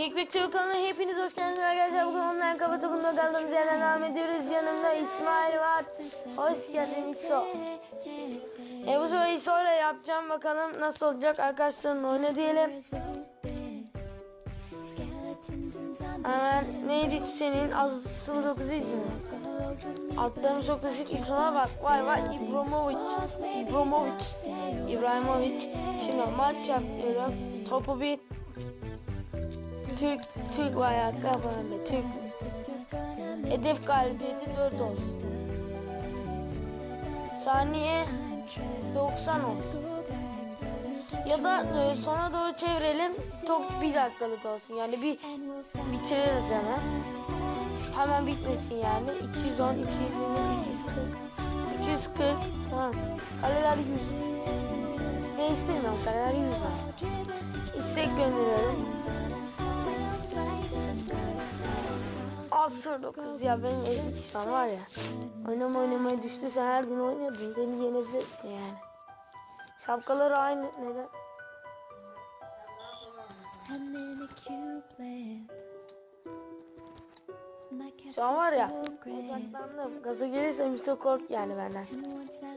Geekbek TV kanalına hepiniz hoş geldiniz arkadaşlar. Bugün online kafa topunda kaldığımız yerden devam ediyoruz. Yanımda İsmail var. Hoş geldin İso. E bu sefer İso ile yapacağım. Bakalım nasıl olacak. Arkadaşlarımla oyna diyelim. Hemen neydi senin? Az 09 mi? Altlarım çok düşük. İsmail'e bak. Vay vay İbrahimovic. İbrahimovic. İbrahimovic. Şimdi maç yapıyorum. Topu bir Türk, Türk var ya kafamda Türk. Hedef galibiyeti 4 olsun. Saniye 90 olsun. Ya da e, sona doğru çevirelim. Top bir dakikalık olsun. Yani bir bitiririz hemen. Hemen bitmesin yani. 210, 220, 240. 240. Tamam. Kaleler 100. Ne istemiyorum kaleler 100 var. İstek gönderiyorum. Asır 9 ya benim ezik an var ya. Oynama oynamaya düştü sen her gün oynuyordun beni yenebilirsin yani. Şapkaları aynı neden? Şu an var ya odaklandım. Gaza gelirse bir kork yani benden.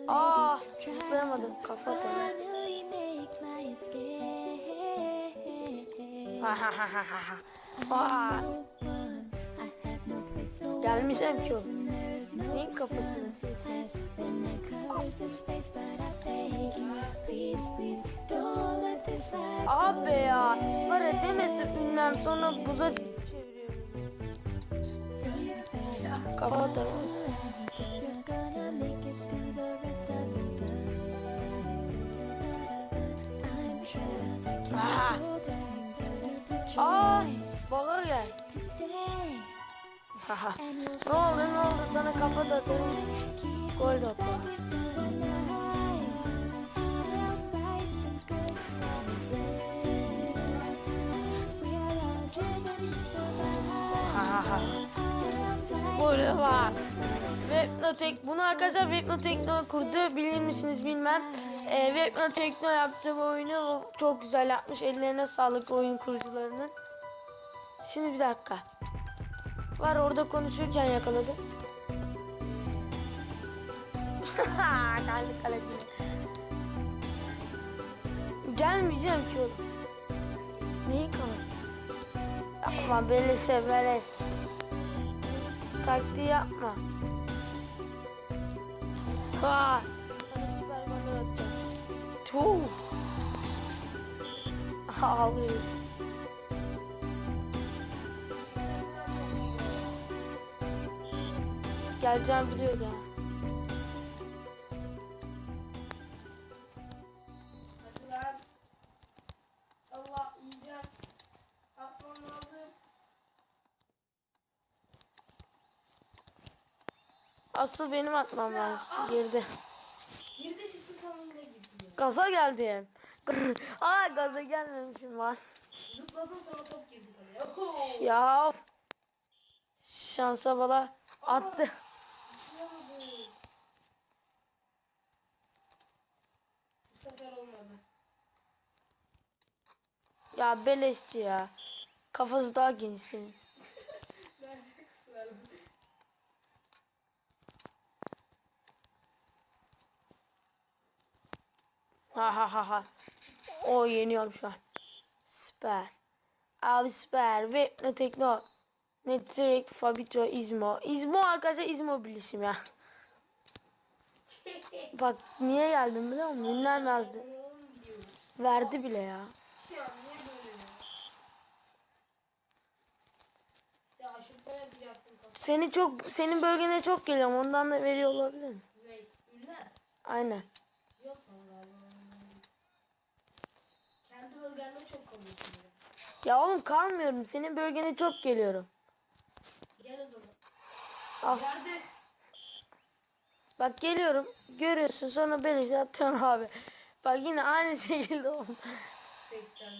Aa zıplayamadım kafa. Ha ha ha ha ha. Aa, I Gelmişim ki o. Neyin kafasını Abi ya var ya demesin ünlem sonra buza çeviriyorum. The Aa baba gel. Haha. Ne oldu ne oldu sana kafa da atarım. keep Gol de fight Böyle var. Webnotek bunu arkadaşlar Webnotekno kurdu bilir misiniz bilmem. Ee, Webnotekno yaptığı bu oyunu çok güzel yapmış. Ellerine sağlık oyun kurucularının. Şimdi bir dakika. Var orada konuşurken yakaladı. Geldi kaleci. Gelmeyeceğim ki oğlum. Neyi kalır? Ama beni sever. Taktiği yapma. Vay. Sana süper atacağım. Tuh. Ağlıyor. Geleceğim biliyor ya. Hadi lan. Allah yiyeceğim. Atmam lazım. Asıl benim atmam lazım. Girdi. Girdi çıktı sonunda gidiyor. Gaza geldim. Aa gaza gelmemişim lan. Zıpladın sonra top girdi kaleye. Ya. Şansa bala attı. Yapamadı. Bu sefer olmadı. Ya beleşçi ya. Kafası daha geniş senin. Ben de kısarım. Ha ha ha ha. O yeniyorum şu an. Süper. Abi süper. Ve ne tekno. Ne direkt Fabito İzmo. İzmo arkadaşlar İzmo bilişim ya. Bak niye geldim biliyor musun? Gidiyoruz. Verdi bile ya. Ya niye böyle ya? Ya aşırtma yapacaktım kafamı. Seni çok senin bölgene çok geliyorum. Ondan da veriyor olabilir mi? Aynen. Yok lan galiba. Kendi bölgende çok kalıyorsun ya. Oğlum kalmıyorum. Senin bölgene çok geliyorum. Gel o zaman. Al. Nerede? Bak geliyorum. Görüyorsun sonra beni şey atıyorsun abi. Bak yine aynı şekilde oldu. Tekten.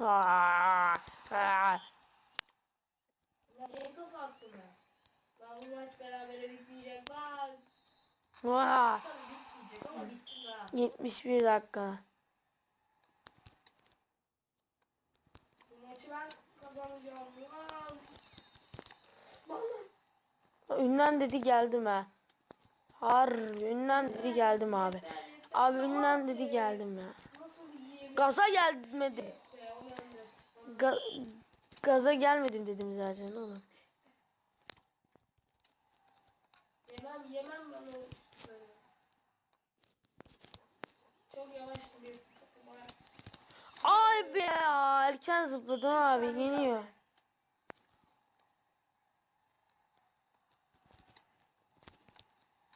Aa, aa. Niye kafa attım ben? Lan bu maç berabere bitmeyecek lan. Vaa. Tabii bitmeyecek ama bitsin daha. 71 dakika. Bu Maçı ben kazanacağım. Lan. Bana. Ünlen dedi geldim ha. Harbi ünlen dedi geldim abi. Abi ünlen dedi geldim ya. Nasıl yiyeyim? Gaza yandı. Ga- gaza gelmedim dedim zaten oğlum. Yemem yemem ben o. Çok yavaş gidiyorsun. Ay be ya erken zıpladım abi yeniyor.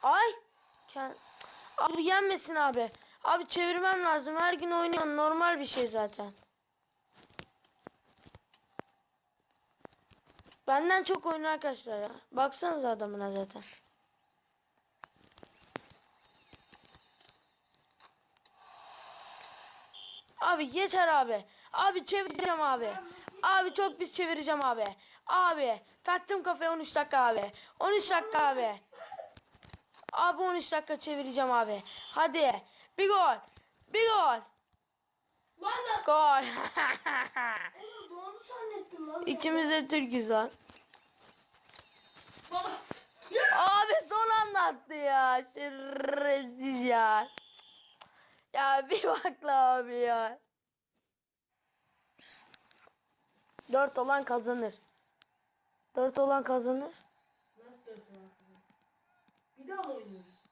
Ay. Ken... Abi yenmesin abi. Abi çevirmem lazım. Her gün oynuyorum. Normal bir şey zaten. Benden çok oynuyor arkadaşlar ya. Baksanıza adamına zaten. Abi geçer abi. Abi çevireceğim abi. Abi çok pis çevireceğim abi. Abi taktım kafaya 13 dakika abi. 13 dakika abi. Abi 13 dakika çevireceğim abi. Hadi. Bir gol. Bir gol. Gol. Zannettim lan. İkimiz de Türk'üz lan. Abi son anda attı ya. Şerefsiz ya. Ya bir bak la abi ya. Dört olan kazanır. Dört olan kazanır. Nasıl dört lan? Bir daha mı oynuyoruz?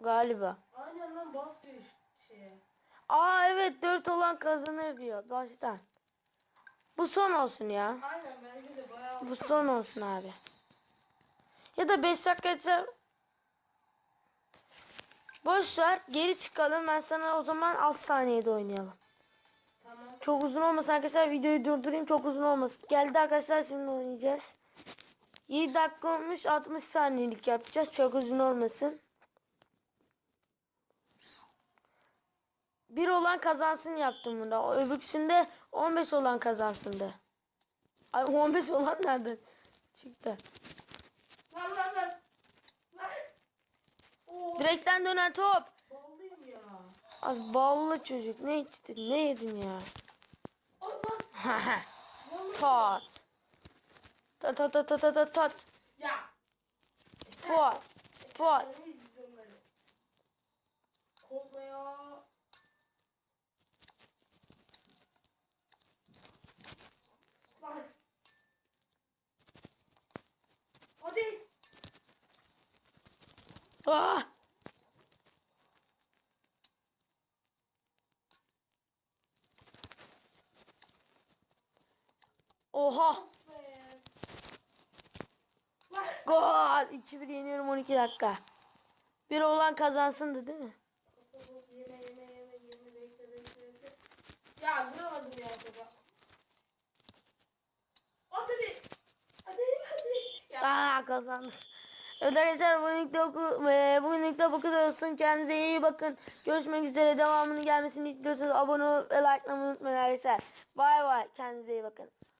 Galiba. Aynen lan bas diyor şeye. Aa evet dört olan kazanır diyor baştan. Bu son olsun ya. Aynen bence de bayağı. Bu son olsun abi. Ya da 5 dakika geçer. Boş ver geri çıkalım ben sana o zaman az saniyede oynayalım. Tamam. Çok uzun olmasın arkadaşlar videoyu durdurayım çok uzun olmasın. Geldi arkadaşlar şimdi oynayacağız. 7 dakika olmuş 60 saniyelik yapacağız çok uzun olmasın. Bir olan kazansın yaptım bunda. Öbüksünde 15 olan kazansın de. Ay 15 olan nereden çıktı? Lan lan lan. Lan. Oo. Direkten dönen top. Ballıyım ya. Az ballı çocuk ne içtin ne yedin ya? Allah. Vallahi. Tat. Tat tat tat tat tat tat tat. Ya. Biz onları? Korkma ya. Bak. Hadi. Ah. Oha. Gol. 2-1 yeniyorum 12 dakika. Bir olan kazansındı değil mi? Ya vuramadım ya acaba. Hadi. Hadi hadi. Ya. Aa kazandık. Arkadaşlar bugünlük de, oku, e, bugünlük de bu kadar olsun. Kendinize iyi bakın. Görüşmek üzere. Devamının gelmesini istiyorsanız abone olup ve likelamayı unutmayın arkadaşlar. Bay bay. Kendinize iyi bakın.